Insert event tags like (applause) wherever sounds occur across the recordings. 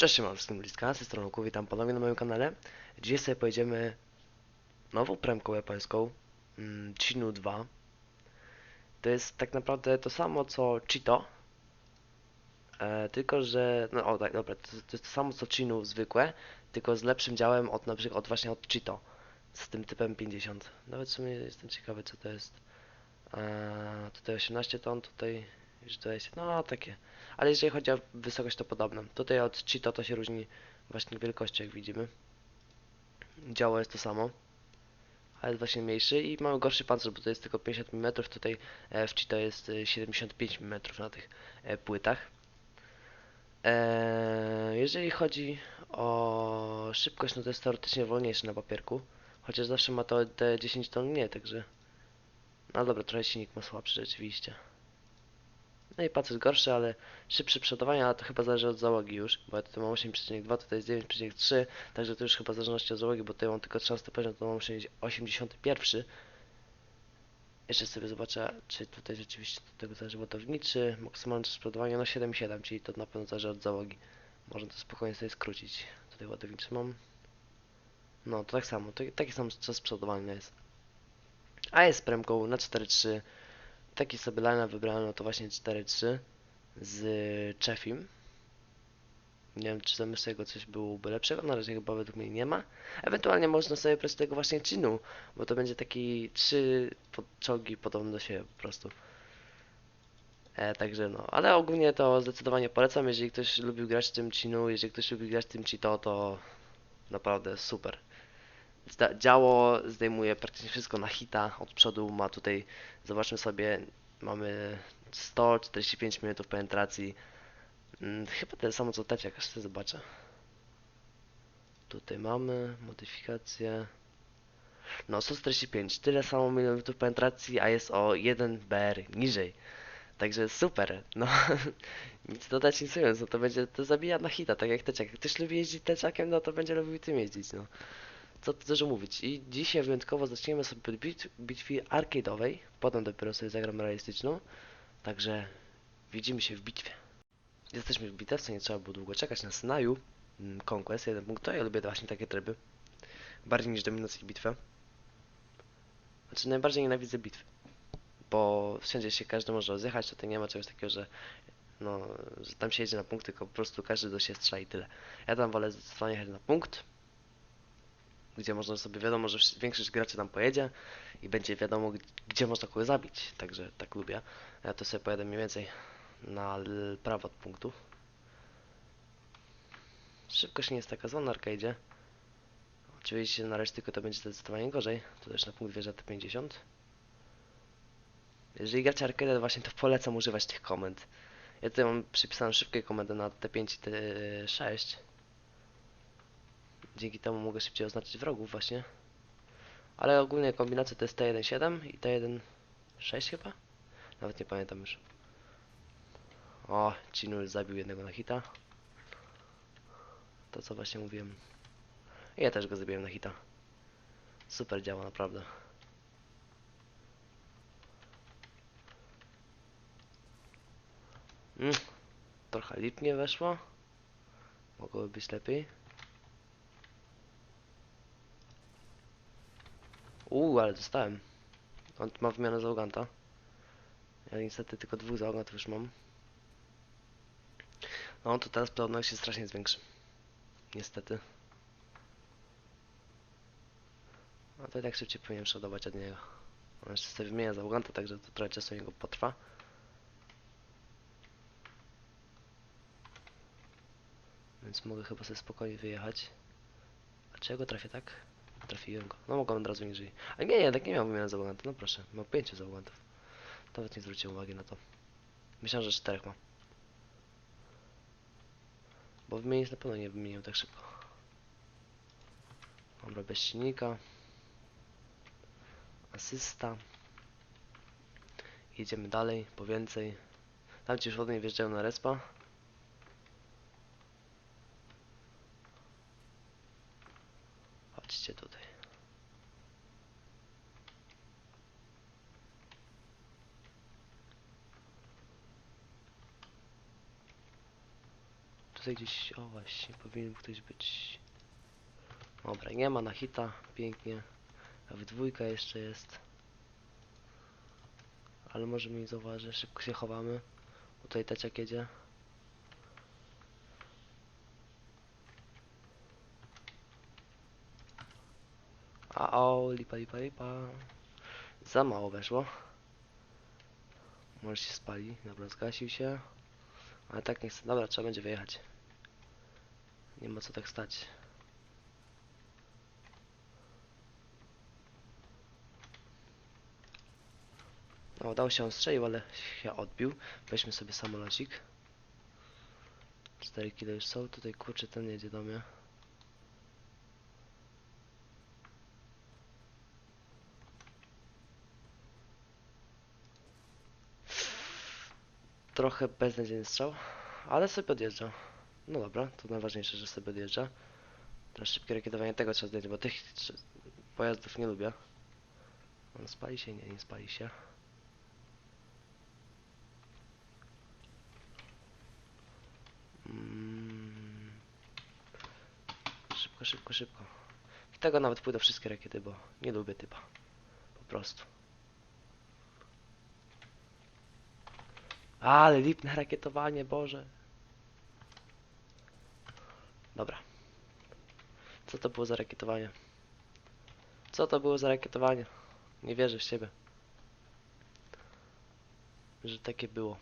Cześć, mam wszystkim bliska, z tej strony Ku, witam ponownie na moim kanale. Dzisiaj sobie pojedziemy nową premką japońską, mm, Chinu 2. To jest tak naprawdę to samo co Cheeto, e, tylko że, no o tak, dobra, to, to jest to samo co Chinu zwykłe, tylko z lepszym działem od na przykład od właśnie od Cheeto, z tym typem 50. Nawet w sumie jestem ciekawy co to jest. E, tutaj 18 ton, tutaj już 20, no takie. Ale jeżeli chodzi o wysokość to podobne. Tutaj od Cheeto to się różni właśnie wielkością jak widzimy. Działo jest to samo. Ale jest właśnie mniejszy i mamy gorszy pancerz, bo to jest tylko 50 mm, tutaj e, w Cheeto jest e, 75 mm na tych e, płytach. E, jeżeli chodzi o szybkość, no to jest teoretycznie wolniejszy na papierku. Chociaż zawsze ma to te 10 ton nie, także... No dobra, trochę silnik ma słabszy rzeczywiście. No i pancerz gorszy, ale szybszy przodowania, ale to chyba zależy od załogi już, bo ja tutaj mam 8,2, tutaj jest 9,3, także to już chyba w zależności od załogi, bo tutaj mam tylko 13 poziom, to mam 81. Jeszcze sobie zobaczę, czy tutaj rzeczywiście do tego zależy ładowniczy, maksymalne czas przodowania, no 7,7, czyli to na pewno zależy od załogi. Można to spokojnie sobie skrócić. Tutaj ładowniczy mam. No, to tak samo, to, taki sam czas przodowania jest. A jest premką na 4,3. Taki sobie line wybrałem, no to właśnie 4-3 z Czefim. Nie wiem, czy zamiast tego coś byłoby lepszego, na razie chyba według mnie nie ma. Ewentualnie można sobie brać tego właśnie Chinu, bo to będzie taki trzy po- czołgi podobne do siebie po prostu. E, także no, ale ogólnie to zdecydowanie polecam, jeżeli ktoś lubił grać tym Chinu, jeżeli ktoś lubi grać tym Cheeto, to naprawdę super. Działo zdejmuje praktycznie wszystko na hita od przodu ma tutaj zobaczmy sobie mamy 145 minut penetracji. Mm, chyba tyle samo co teciak aż sobie zobaczę tutaj mamy modyfikację. No 145 tyle samo minutów penetracji a jest o 1 BR niżej. Także super, no. (laughs) Nic dodać nic ując, no to będzie, to zabija na hita, tak jak teciak. Jak ktoś lubi jeździć teciakiem, no to będzie lubił tym jeździć, no co tu dużo mówić. I dzisiaj wyjątkowo zaczniemy sobie od bit bitwy arcade'owej, potem dopiero sobie zagram realistyczną. Także widzimy się w bitwie. Jesteśmy w bitewce, nie trzeba było długo czekać na Synaju. Mm, Conquest, jeden punkt. To ja lubię właśnie takie tryby. Bardziej niż dominacji bitwę. Znaczy najbardziej nienawidzę bitwy. Bo wszędzie się każdy może rozjechać, tutaj nie ma czegoś takiego, że no, że tam się jedzie na punkt, tylko po prostu każdy do siebie strzela i tyle. Ja tam wolę zdecydowanie jechać na punkt, gdzie można sobie, wiadomo, że większość graczy tam pojedzie i będzie wiadomo, gdzie można kogo zabić, także tak lubię. Ja to sobie pojadę mniej więcej na prawo od punktu. Szybkość nie jest taka zła na. Oczywiście na resztyku to będzie zdecydowanie gorzej, to też na punkt wjeżdża T50. Jeżeli gracie arcade, właśnie to polecam używać tych komend. Ja tutaj mam przypisaną szybkie komendy na T5 i T6. Dzięki temu mogę szybciej oznaczyć wrogów właśnie. Ale ogólnie kombinacja to jest T1.7 i T1.6 chyba? Nawet nie pamiętam już. O, Chinu już zabił jednego na hita. To co właśnie mówiłem. I ja też go zabiłem na hita. Super działa naprawdę. Mm, trochę lipnie weszło. Mogłoby być lepiej. Uuu, ale dostałem. On ma wymianę załoganta. Ja niestety tylko dwóch załogantów już mam. No to teraz podobność się strasznie zwiększy. Niestety. A to i tak szybciej powinien przodować od niego. On jeszcze sobie wymienia załoganta, także to trochę czasu niego potrwa. Więc mogę chyba sobie spokojnie wyjechać. A czy ja go trafię tak? Trafiłem go. No mogłem od razu niżej. Ale nie, nie, tak nie miał wymiany załogantów. No proszę, mam pięciu załogantów. Nawet nie zwróciłem uwagi na to. Myślałem, że czterech ma. Bo wymienić na pewno nie wymienił tak szybko. Dobra, bez silnika. Asysta. Jedziemy dalej, po więcej. Tam ci już ode mnie wjeżdżają na respa. Chodźcie tutaj. Tutaj gdzieś, o właśnie, powinien ktoś być. Dobra, nie ma na hita, pięknie. A w dwójka jeszcze jest. Ale może mi zauważy, szybko się chowamy. Tutaj teciak jedzie. A o, lipa, lipa, lipa. Za mało weszło. Może się spali. Dobra, zgasił się. Ale tak nie chcę. Dobra, trzeba będzie wyjechać. Nie ma co tak stać. No, się on strzelił, ale się odbił. Weźmy sobie samolocik. 4 kilo już są. Tutaj kurczę ten jedzie do mnie. Trochę beznadziejny strzał, ale sobie odjeżdża. No dobra, to najważniejsze, że sobie odjeżdża. Teraz szybkie rakietowanie tego trzeba zdjąć, bo tych pojazdów nie lubię. On spali się? Nie, nie spali się. Mm. Szybko, szybko, szybko. W tego nawet pójdą wszystkie rakiety, bo nie lubię typa. Po prostu. Ale lipne rakietowanie, Boże. Dobra. Co to było za rakietowanie? Co to było za rakietowanie? Nie wierzę w siebie. Że takie było.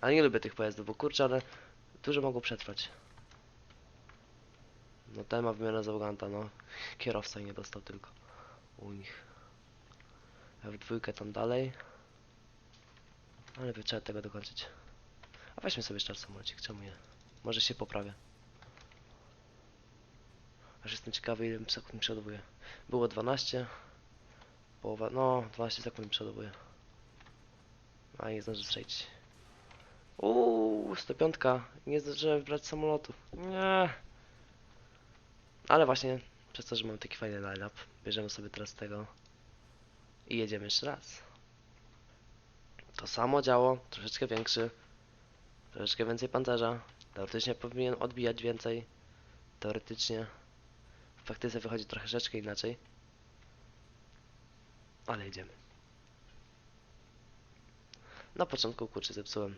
A nie lubię tych pojazdów, bo kurczę, ale dużo mogą przetrwać. No ten ma wymianę z Auganta, no. Kierowca nie dostał tylko u nich. F2 tam dalej. Ale by trzeba tego dokończyć. A weźmy sobie jeszcze raz samolocik, czemu nie? Może się poprawia. Aż jestem ciekawy ile sekund mi przodowuje. Było 12. Połowa, no 12 sekund mi przodowuje. A nie zdąży strzelić. Uuu, 105. Nie zdążyłem brać samolotu. Nie. Ale właśnie przez to, że mam taki fajny line-up, bierzemy sobie teraz tego i jedziemy jeszcze raz. To samo działo, troszeczkę większy, troszeczkę więcej pancerza. Teoretycznie powinien odbijać więcej. Teoretycznie. W praktyce wychodzi troszeczkę inaczej. Ale jedziemy. Na początku kurczę zepsułem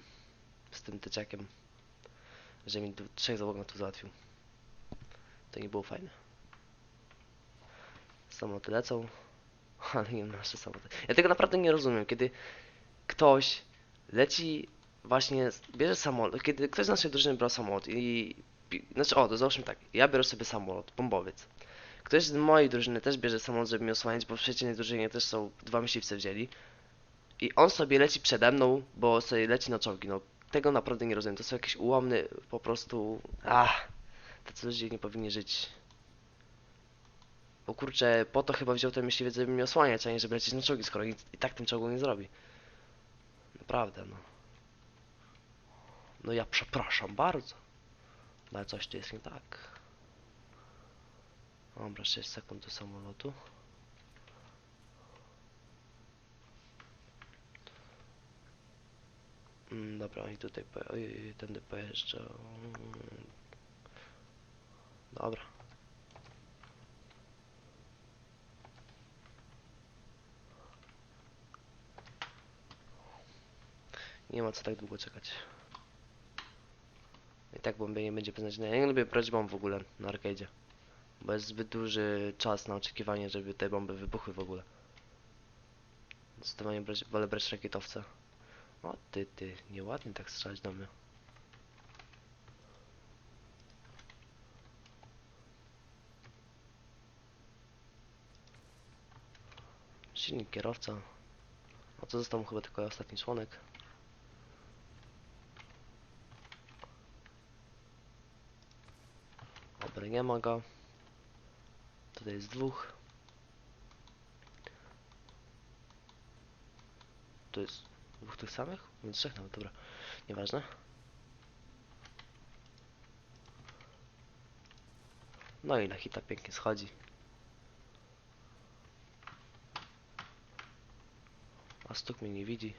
z tym tyczakiem, że mi trzech załogantów załatwił. To nie było fajne. Samoloty lecą, (laughs) ale nie nasze samoloty. Ja tego naprawdę nie rozumiem, kiedy ktoś leci właśnie, bierze samolot, kiedy ktoś z naszej drużyny brał samolot i, znaczy o, to załóżmy tak, ja biorę sobie samolot, bombowiec. Ktoś z mojej drużyny też bierze samolot, żeby mnie osłaniać, bo w przeciwnej drużynie też są dwa myśliwce wzięli. I on sobie leci przede mną, bo sobie leci na czołgi, no tego naprawdę nie rozumiem, to są jakieś ułomny, po prostu, ach, tacy ludzie nie powinni żyć. Bo kurczę, po to chyba wziął ten myśliwiec, żeby mnie osłaniać, a nie żeby lecieć na czołgi, skoro i, i tak tym czołgu nie zrobi. Naprawdę, no. No ja przepraszam bardzo. No ale coś tu jest nie tak. Dobra, 6 sekund do samolotu. Mm, dobra, oni tutaj poje... Oj, tędy pojeżdżą. Dobra. Nie ma co tak długo czekać. I tak bombienie będzie beznadziejne. Ja nie lubię brać bomb w ogóle na arcade'zie. Bo jest zbyt duży czas na oczekiwanie, żeby te bomby wybuchły w ogóle. Zdecydowanie brać, wolę brać rakietowce. O ty, ty, nieładnie tak strzelać do mnie. Silnik kierowca. A co został mu chyba tylko ostatni członek. Nie ma go. Tutaj jest dwóch. To jest dwóch tych samych? Więc trzech nawet, dobra. Nieważne. No i na hita pięknie schodzi. A stuk mnie nie widzi.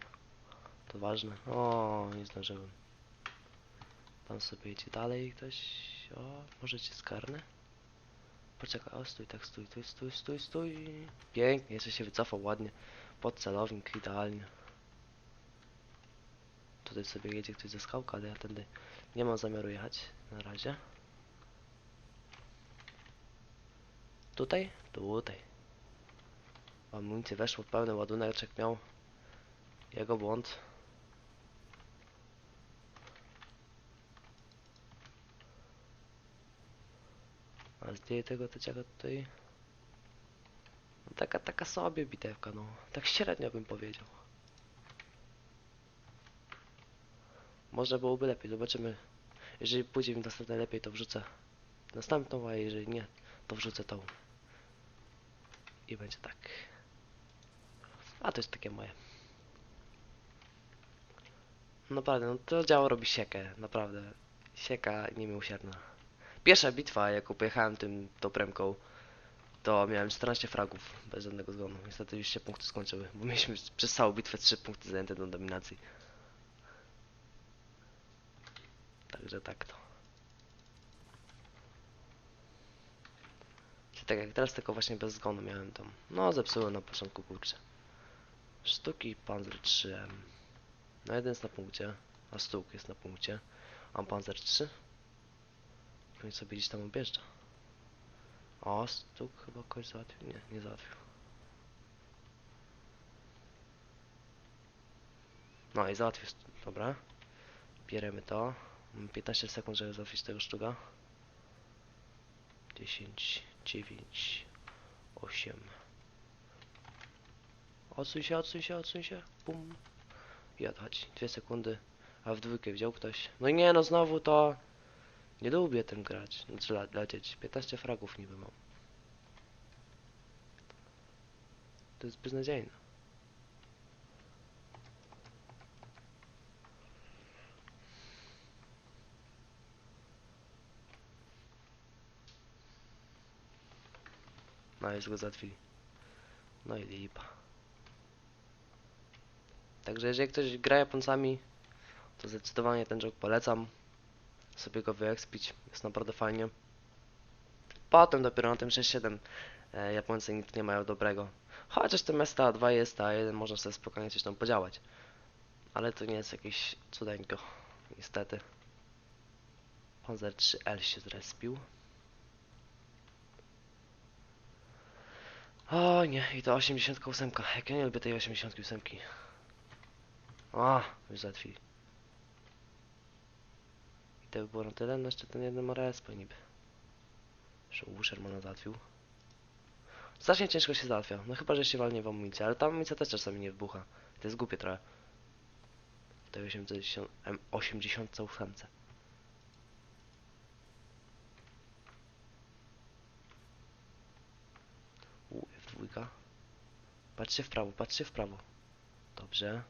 To ważne. O, nie zdążyłem. Tam sobie idzie dalej ktoś. O, może cię skarnę? Poczekaj, o stój, tak stój, stój, stój, stój, stój. Pięknie, jeszcze się wycofał ładnie. Pod celownik, idealnie. Tutaj sobie jedzie ktoś ze skałka, ale ja tędy nie mam zamiaru jechać na razie. Tutaj? Tutaj. Amunicję weszło, pełny ładuneczek miał. Jego błąd. A zdjęcie tego tyciaka tutaj. Taka, taka sobie bitewka, no. Tak średnio bym powiedział. Może byłoby lepiej, zobaczymy. Jeżeli pójdzie mi następne lepiej, to wrzucę następną, a jeżeli nie, to wrzucę tą. I będzie tak. A to jest takie moje. Naprawdę, no to działo robi siekę, naprawdę. Sieka niemiłosierna. Pierwsza bitwa, jaką pojechałem tym tą premką, to miałem 14 fragów bez żadnego zgonu. Niestety już się punkty skończyły, bo mieliśmy przez całą bitwę 3 punkty zajęte do dominacji. Także tak to. Czyli tak jak teraz, tylko właśnie bez zgonu miałem tam. No, zepsułem na początku, kurczę. Sztuki Panzer 3M. No, jeden jest na punkcie, a stuk jest na punkcie. A Panzer 3? Pewnie sobie gdzieś tam objeżdża. O, stuk chyba kogoś załatwił. Nie, nie załatwił. No i załatwił. Dobra. Bieremy to. Mam 15 sekund, żeby załatwić tego sztuka. 10, 9, 8. Odsuń się, odsuń się, odsuń się. Bum. I odchodź. Dwie sekundy. A w dwójkę wziął ktoś. No i nie, no znowu to... Nie lubię tym grać. Znaczy le- lecieć. 15 fragów niby mam. To jest beznadziejne. No już go załatwili. No i lipa. Także jeżeli ktoś gra Japońcami, to zdecydowanie ten joke polecam. Sobie go wyekspić, jest naprawdę fajnie. Potem dopiero na tym 6.7 e, Japońcy nic nie mają dobrego. Chociaż ten Mesta 2 jest, a jeden można sobie spokojnie coś tam podziałać. Ale to nie jest jakieś cudeńko, niestety. Panzer 3L się zrespił. O nie, i to 88. Jak ja nie lubię tej 88. O, już załatwili. To by było na tyle, no jeszcze ten jeden ma respo niby. Że Shermana załatwił. Strasznie ciężko się załatwia, no chyba, że się walnie w amunicję, ale ta amunicja też czasami nie wybucha. To jest głupie trochę. Tej 80, M 88. U, F2. Patrzcie w prawo, patrzcie w prawo. Dobrze.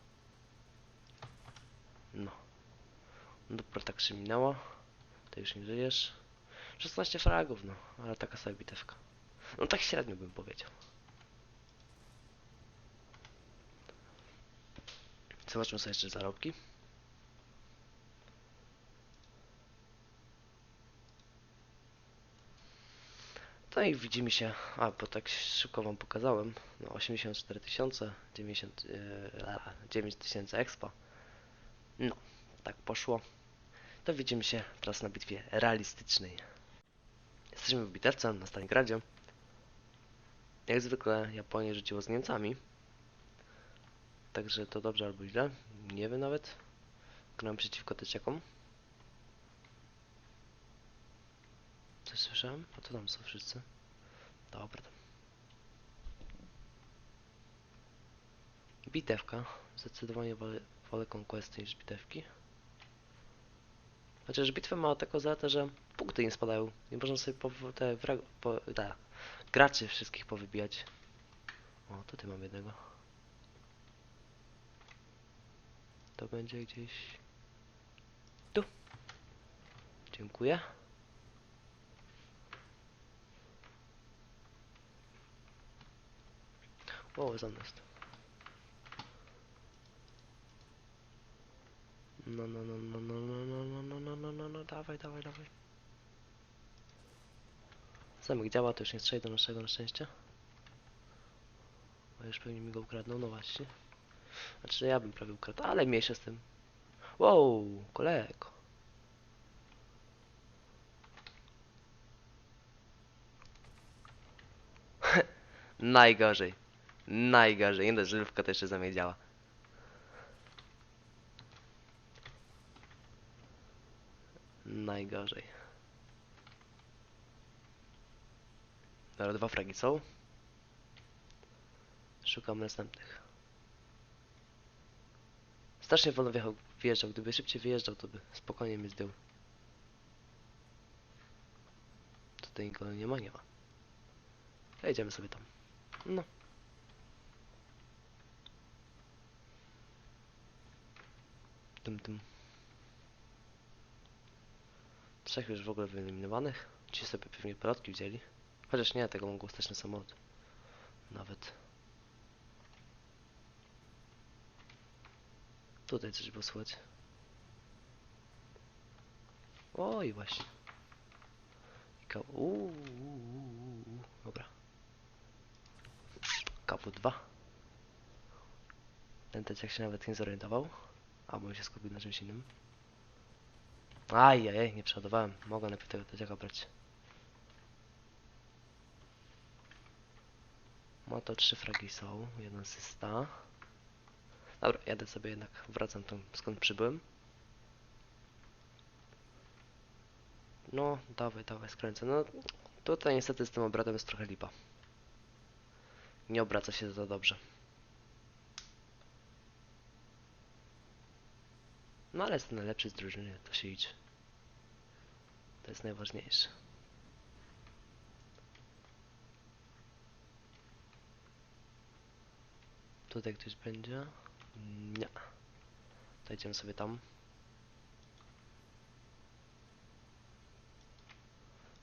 No. Dobra, tak się minęło. Ty już nie żyjesz. 16 fragów, no. Ale taka sobie bitewka. No tak średnio bym powiedział. Zobaczmy sobie jeszcze zarobki. No i widzimy się, a bo tak szybko wam pokazałem, no 84 tysiące, 90, e, 9 tysięcy expa. No, tak poszło. To widzimy się teraz na bitwie realistycznej. Jesteśmy w bitewce na Stalingradzie. Jak zwykle Japonia rzuciło z Niemcami. Także to dobrze albo źle. Nie wiem nawet. Gram przeciwko Teciekom. Coś słyszałem? A to tam są wszyscy. Dobra. Bitewka. Zdecydowanie wolę, wolę niż bitewki. Chociaż bitwa ma taką zaletę, że punkty nie spadają. Nie można sobie po, te, wrag, po, te graczy wszystkich powybijać. O, tutaj mam jednego. To będzie gdzieś tu. Dziękuję. O, za nas. No, no, no, no, no, no, no, no, no, no, no, no, no, dawaj, dawaj, dawaj. Zamek działa, to już nie strzeli do naszego na szczęście. A już pewnie mi go ukradną, no właśnie. Znaczy ja bym prawie ukradł, ale mniejsza z tym. Wow, kolego. Najgorzej. Najgorzej. Nie dość, żywka to jeszcze za mnie działa. Najgorzej. Dobra, dwa fragi są. Szukam następnych. Strasznie wolno wjechał. Gdyby szybciej wyjeżdżał, to by spokojnie mnie zdjął. Tutaj nikogo nie ma, nie ma. Jedziemy sobie tam. No. Tum, tum. Trzech już w ogóle wyeliminowanych. Ci sobie pewnie plotki wzięli. Chociaż nie, tego mogło stać na samolot. Nawet. Tutaj coś było słychać. Oj, właśnie. Ka uuu. Dobra. Kaput 2. Ten teciak się nawet nie zorientował. Albo się skupił na czymś innym. Ajajaj, nie przeładowałem. Mogę najpierw tego teciaka brać. Ma to trzy fragi są, jeden asysta. Dobra, jadę sobie jednak, wracam tam skąd przybyłem. No, dawaj, dawaj, skręcę. No, tutaj niestety z tym obrotem jest trochę lipa. Nie obraca się za dobrze. No ale jest najlepszy z drużyny, to się idzie. To jest najważniejsze. Tutaj ktoś będzie? Nie. To idziemy sobie tam.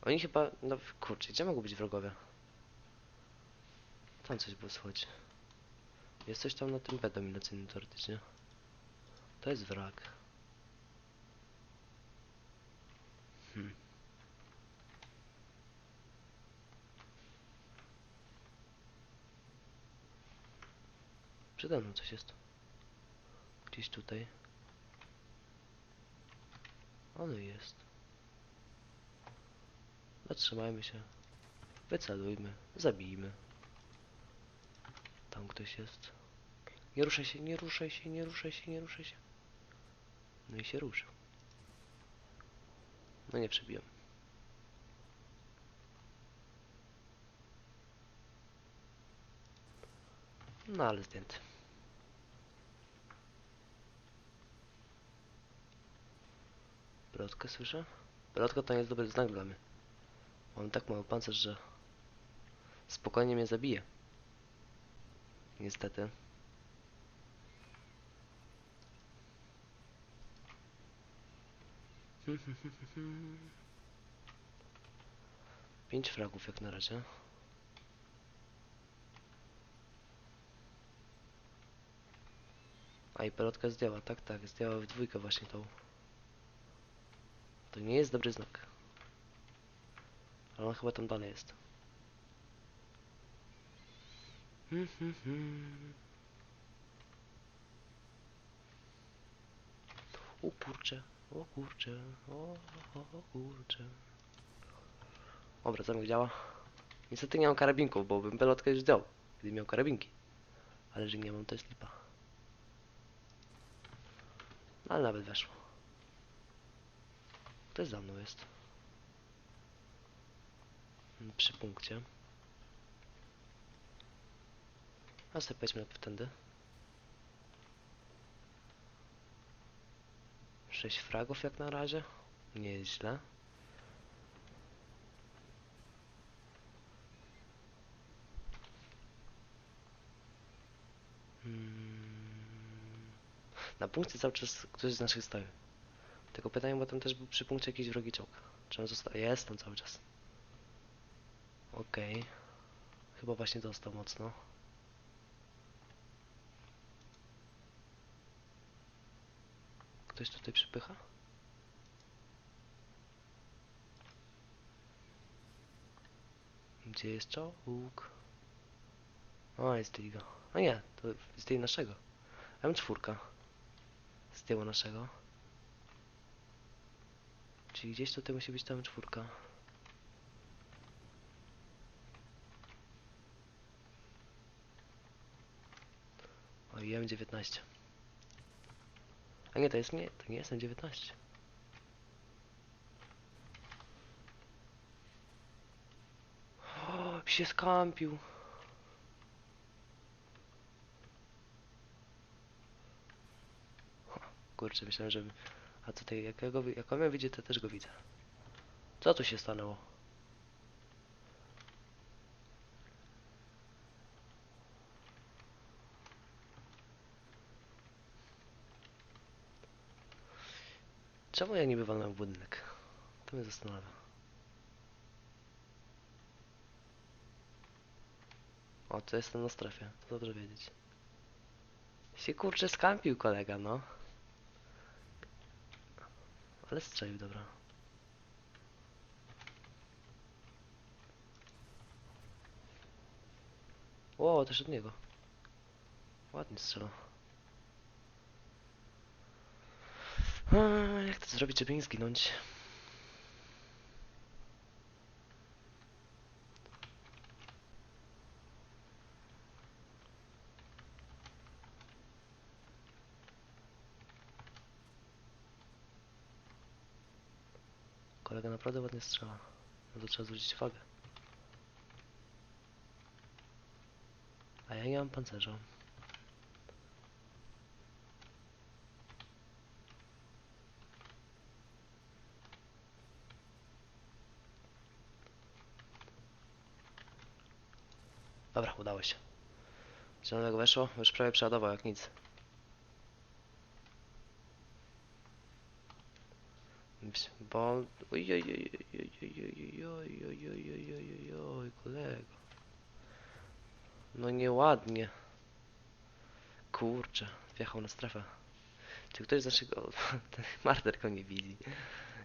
Oni chyba, no kurczę, gdzie mogą być wrogowie? Tam coś było słychać. Jest coś tam na tym B dominacyjnym teoretycznie. To jest wrak. Hmm. Przede mną coś jest. Gdzieś tutaj. Ono jest. Zatrzymajmy się. Wycelujmy. Zabijmy. Tam ktoś jest. Nie ruszaj się, nie ruszaj się, nie ruszaj się, nie ruszaj się. No i się ruszył. No nie przebiłem. No ale zdjęty. Plotkę słyszę? Plotka to nie jest dobry znak dla mnie. Mam tak mały pancerz, że spokojnie mnie zabije. Niestety. Pięć fragów jak na razie. A i pelotka zdjęła, tak, tak, zdjęła w dwójkę właśnie tą. To nie jest dobry znak. Ale on chyba tam dalej jest. O kurcze, o kurcze, o, o, o kurcze. Dobra, działa. Niestety nie mam karabinków, bo bym pelotkę już zdjął, gdy miał karabinki. Ale że nie mam, to jest lipa. No, ale nawet weszło. Ktoś za mną jest. Mm, Przy punkcie. A sobie pojedźmy najpierw tędy. Sześć fragów jak na razie. Nie jest źle. Hmm. Na punkcie cały czas ktoś z naszych stoi. Tylko pytanie, bo tam też był przy punkcie jakiś wrogi czołg. Czy on został? Jest tam cały czas. Okej. Chyba właśnie dostał mocno. Ktoś tutaj przypycha? Gdzie jest czołg? O, jest Liga. A nie, to z tej naszego. M4. Z tyłu naszego. Czyli gdzieś tutaj musi być ta M4. O, i M19. A nie, to jest nie, to nie jest M19. O, się skampił. Kurczę, myślałem, że... A tutaj, jak, ja go, jak on mnie widzi, to też go widzę. Co tu się stanęło? Czemu ja niby walnąłem w budynek? To mnie zastanawia. O, to jestem na strefie. To dobrze wiedzieć. Się kurczę skampił kolega, no. Ale strzelił, dobra. O, też od niego. Ładnie strzela. Jak to zrobić, żeby nie zginąć? Kolega naprawdę ładnie strzela. No to trzeba zwrócić uwagę. A ja nie mam pancerza. Dobra, udało się. Zielonego weszło, już prawie przeładował jak nic. Ps, Bo... Oj, oj, oj, oj, oj, oj, oj, oj, oj, oj, oj, oj, oj, oj, kolego. No nieładnie. Kurczę, wjechał na strefę. Czy ktoś z nie widzi.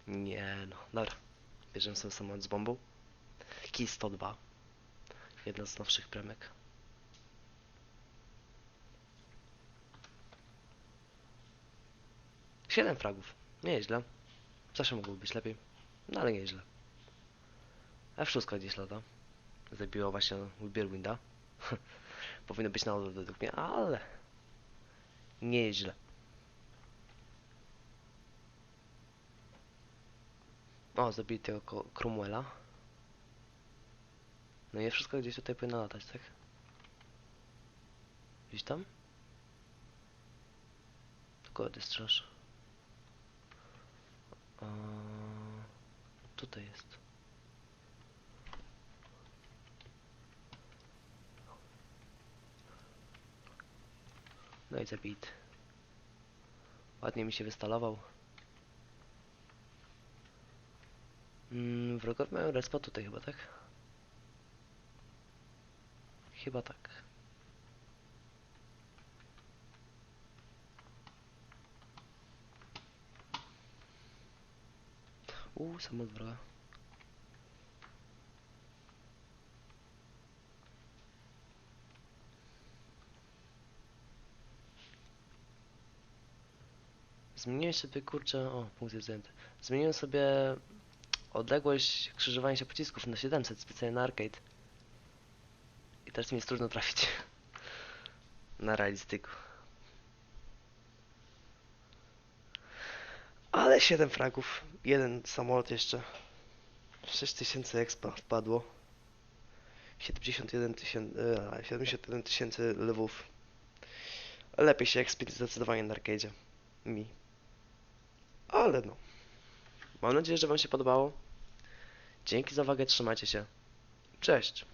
Nie no, dobra. Bierzemy sobie z bombą. Kij 102. Jedna z nowszych premek. Siedem fragów. Nieźle. Zawsze mogło być lepiej. No ale nieźle. F6 gdzieś lata. Zabiło właśnie Wilbirwinda. (laughs) Powinno być na odwrót według mnie, ale... Nieźle. O, zabili tego Cromwella. No i wszystko gdzieś tutaj powinno latać, tak? Gdzieś tam? Ty strzelasz. A, tutaj jest. No i zabit. Ładnie mi się wystalował. Mm, wrogowie mają respa tutaj chyba, tak? Chyba tak. Uuu, samolot. Zmieniłem sobie, kurczę, o, punkt jest. Zmieniłem sobie odległość krzyżowania się pocisków na 700 specjalnie na arcade. Teraz mi jest trudno trafić. na realistyku. Ale 7 fragów. Jeden samolot jeszcze. 6000 expa wpadło. 71 tysięcy, e, 71 tysięcy lewów. Lepiej się expi zdecydowanie na arcade'zie. Mi. Ale no. Mam nadzieję, że wam się podobało. Dzięki za uwagę, trzymajcie się. Cześć.